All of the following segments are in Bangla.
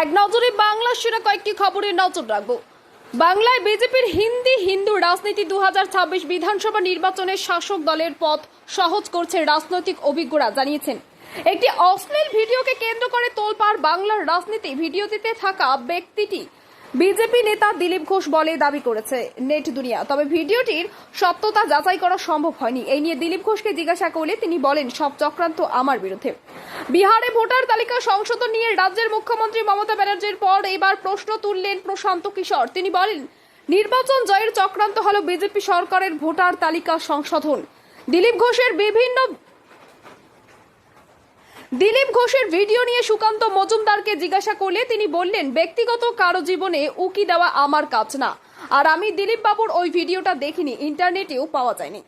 এক নজরে বাংলা সেরা কয়েকটি খবরে নজর রাখব। বাংলায় বিজেপির হিন্দি হিন্দু রাজনীতি দু হাজার ছাব্বিশ বিধানসভা নির্বাচনে শাসক দলের পথ সহজ করছে রাজনৈতিক অভিজ্ঞরা, জানিয়েছেন। একটি অশ্লীল ভিডিওকে কেন্দ্র করে তোলপাড় বাংলার রাজনীতি ভিডিওটিতে থাকা ব্যক্তিটি বিজেপি নেতা দিলীপ ঘোষ বলে দাবি করেছে নেট দুনিয়া। তবে ভিডিওটির সত্যতা যাচাই করা সম্ভব হয়নি। এই নিয়ে দিলীপ ঘোষকে জিজ্ঞাসা করলে তিনি বলেন, সব চক্রান্ত আমার বিরুদ্ধে। বিহারে ভোটার তালিকা সংশোধন নিয়ে রাজ্যের মুখ্যমন্ত্রী মমতা ব্যানার্জির পর এবার প্রশ্ন তুললেন প্রশান্ত কিশোর। তিনি বলেন, নির্বাচন জয়ের চক্রান্ত হল বিজেপি সরকারের ভোটার তালিকা সংশোধন। দিলীপ ঘোষের বিভিন্ন দিলীপ ঘোষের ভিডিও নিয়ে সুকান্ত মজুমদারকে জিজ্ঞাসা করলে তিনি বললেন, ব্যক্তিগত কারও জীবনে উকি দেওয়া আমার কাজ না। আর আমি দিলীপ বাবুর ওই ভিডিওটা দেখিনি, ইন্টারনেটেও পাওয়া যায়নি।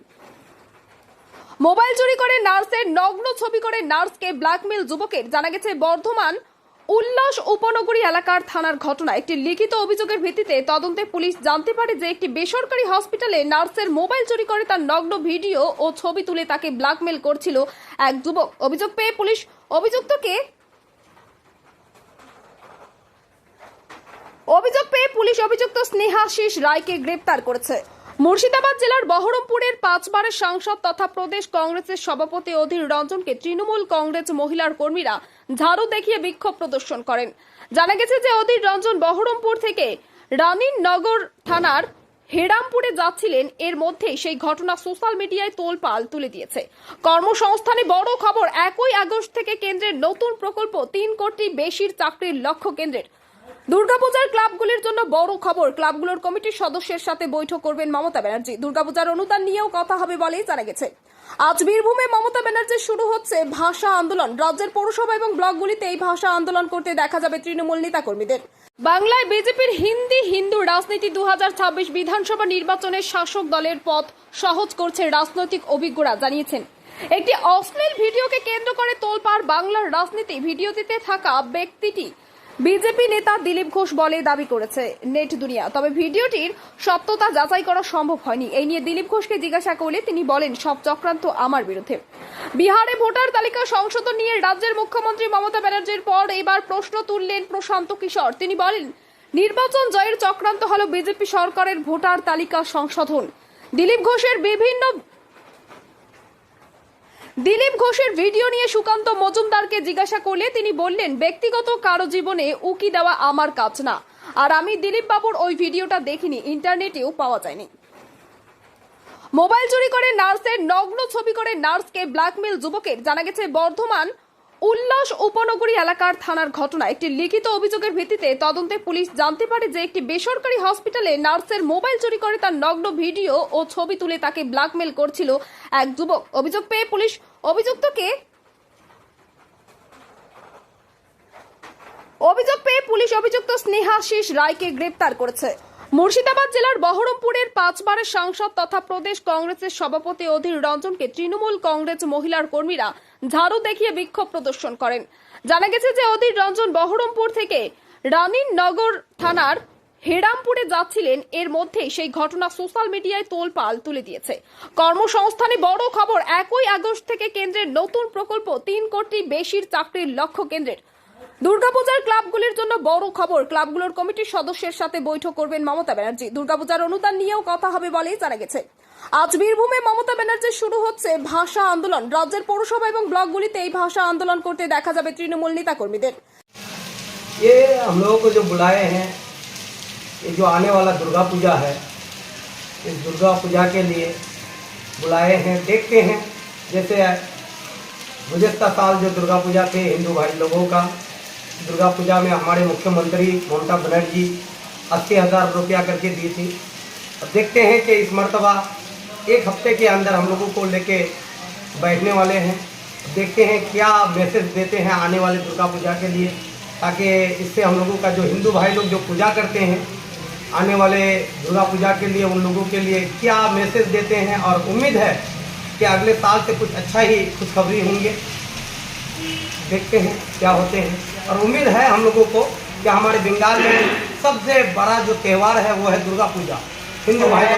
মোবাইল চুরি করে নার্সের নগ্ন ছবি করে নার্সকে ব্ল্যাকমেল যুবকের। জানা গেছে, বর্ধমান উল্লাস উপনগরী এলাকার থানার ঘটনা একটি লিখিত অভিযোগের ভিত্তিতে তদন্তে পুলিশ জানতে পারে যে একটি বেসরকারি হসপিটালে নার্সের মোবাইল চুরি করে তার নগ্ন ভিডিও ও ছবি তুলে তাকে ব্ল্যাকমেল করছিল এক যুবক। অভিযোগ পেয়ে পুলিশ অভিযুক্তকে অভিযোগ পেয়ে পুলিশ অভিযুক্ত স্নেহাশিস রায়কে গ্রেপ্তার করেছে। মুর্শিদাবাদ জেলার বহরমপুরের পাঁচবারের সাংসদ তথা প্রদেশ কংগ্রেসের সভাপতি অধীর রঞ্জনকে তৃণমূল কংগ্রেস মহিলার কর্মীরা ঝাড়ু দেখিয়ে বিক্ষোভ প্রদর্শন করেন। জানা গেছে যে অধীর রঞ্জন বহরমপুর থেকে রানীনগর থানার হেরামপুরে যাচ্ছিলেন। এর মধ্যেই সেই ঘটনা সোশ্যাল মিডিয়ায় তোলপাল তুলে দিয়েছে। কর্মসংস্থানে বড় খবর, একই আগস্ট থেকে কেন্দ্রের নতুন প্রকল্প তিন কোটি বেশির চাকরির লক্ষ্য কেন্দ্রের দুর্গাপূজার ক্লাবগুলির জন্য বড় খবর। ক্লাবগুলোর কমিটির সদস্যের সাথে বৈঠক করবেন মমতা ব্যানার্জি। দুর্গাপূজার অনুদান নিয়েও কথা হবে বলেই জানা গেছে। আজ বীরভূমে মমতা ব্যানার্জির শুরু হচ্ছে ভাষা আন্দোলন। রাজ্যের পৌরসভা এবং ব্লকগুলিতে এই ভাষা আন্দোলন করতে দেখা যাবে তৃণমূল নেতাকর্মীদের। বাংলায় বিজেপির হিন্দি হিন্দু রাজনীতি দু হাজার ছাব্বিশ বিধানসভা নির্বাচনে শাসক দলের পথ সহজ করছে রাজনৈতিক অভিজ্ঞরা, জানিয়েছেন। একটি অশ্লীল ভিডিওকে কেন্দ্র করে তোলপাড় বাংলার রাজনীতি। ভিডিওটিতে থাকা ব্যক্তিটি বিজেপি নেতা দিলীপ ঘোষ বলে দাবি করেছে নেট দুনিয়া। তবে ভিডিওটির সত্যতা যাচাই করা সম্ভব হয়নি। এই নিয়ে দিলীপ ঘোষকে জিজ্ঞাসা করলে তিনি বলেন, সব চক্রান্ত আমার বিরুদ্ধে। বিহারে ভোটার তালিকা সংশোধন নিয়ে রাজ্যের মুখ্যমন্ত্রী মমতা ব্যানার্জির পর এবার প্রশ্ন তুললেন প্রশান্ত কিশোর। তিনি বলেন, নির্বাচন জয়ের চক্রান্ত হল বিজেপি সরকারের ভোটার তালিকা সংশোধন। দিলীপ ঘোষের বিভিন্ন দিলীপ ঘোষের ভিডিও নিয়ে সুকান্ত মজুমদারকে জিজ্ঞাসা করলে তিনি বললেন, ব্যক্তিগত কারও জীবনে উকি দেওয়া আমার কাজ না। আর আমি দিলীপ বাবুর ওই ভিডিওটা দেখিনি, ইন্টারনেটেও পাওয়া যায়নি। মোবাইল চুরি করে নার্সের নগ্ন ছবি করে নার্সকে ব্ল্যাকমেল যুবকের। জানা গেছে, বর্ধমান উল্লাস উপনগরী এলাকার থানার ঘটনা একটি লিখিত অভিযোগের ভিত্তিতে তদন্তে পুলিশ জানতে পারে যে একটি বেসরকারি হসপিটালে নার্সের মোবাইল চুরি করে তার নগ্ন ভিডিও ও ছবি তুলে তাকে ব্ল্যাকমেল করছিল এক যুবক। অভিযোগ পেয়ে পুলিশ অভিযুক্তকে অভিযোগ পেয়ে পুলিশ অভিযুক্ত স্নেহাশিস রায়কে গ্রেপ্তার করেছে। মুর্শিদাবাদ জেলার বহরমপুরের পাঁচবারের সাংসদ তথা প্রদেশ কংগ্রেসের সভাপতি অধীর রঞ্জনকে তৃণমূল কংগ্রেস মহিলার কর্মীরা ঝাড়ু দেখিয়ে বিক্ষোভ প্রদর্শন করেন। জানা গেছে যে অধীর রঞ্জন বহরমপুর থেকে রানীনগর থানার হেরামপুরে যাচ্ছিলেন। এর মধ্যেই সেই ঘটনা সোশ্যাল মিডিয়ায় তোলপাল তুলে দিয়েছে। কর্মসংস্থানে বড় খবর, একই আগস্ট থেকে কেন্দ্রের নতুন প্রকল্প তিন কোটি বেশির চাকরির লক্ষ্য কেন্দ্রের দুর্গাপূজার ক্লাবগুলির জন্য বড় খবর ক্লাবগুলোর কমিটির সদস্যের সাথে বৈঠক করবেন মমতা ব্যানার্জি দুর্গাপূজার অনুদান নিয়েও কথা হবে বলেই জানা গেছে আজ বীরভূমে মমতা ব্যানার্জির শুরু হচ্ছে ভাষা আন্দোলন রাজ্যের পৌরসভা এবং ব্লকগুলিতে এই ভাষা আন্দোলন করতে দেখা যাবে তৃণমূল নেতাকর্মীদের ये हम लोगों को जो बुलाए हैं ये जो आने वाला दुर्गा पूजा है इस दुर्गा पूजा के लिए बुलाए हैं देखते हैं जैसे गुजशत साल जो दुर्गा पूजा थे, हिंदू भाई लोगों का, दुर्गा पूजा में हमारे मुख्यमंत्री ममता बनर्जी अस्सी हज़ार रुपया करके दी थी। अब देखते हैं कि इस मरतबा एक हफ़्ते के अंदर हम लोगों को लेके बैठने वाले हैं। देखते हैं क्या मैसेज देते हैं आने वाले दुर्गा पूजा के लिए, ताकि इससे हम लोगों का जो हिंदू भाई लोग जो पूजा करते हैं, आने वाले दुर्गा पूजा के लिए, उन लोगों के लिए क्या मैसेज देते हैं और उम्मीद है कि अगले साल से कुछ अच्छा ही खुशखबरी होंगे। देखते हैं क्या होते हैं। और उम्मीद है हम लोगों को कि हमारे बंगाल में सबसे बड़ा जो त्यौहार है वो है दुर्गा पूजा। हिंदू भाई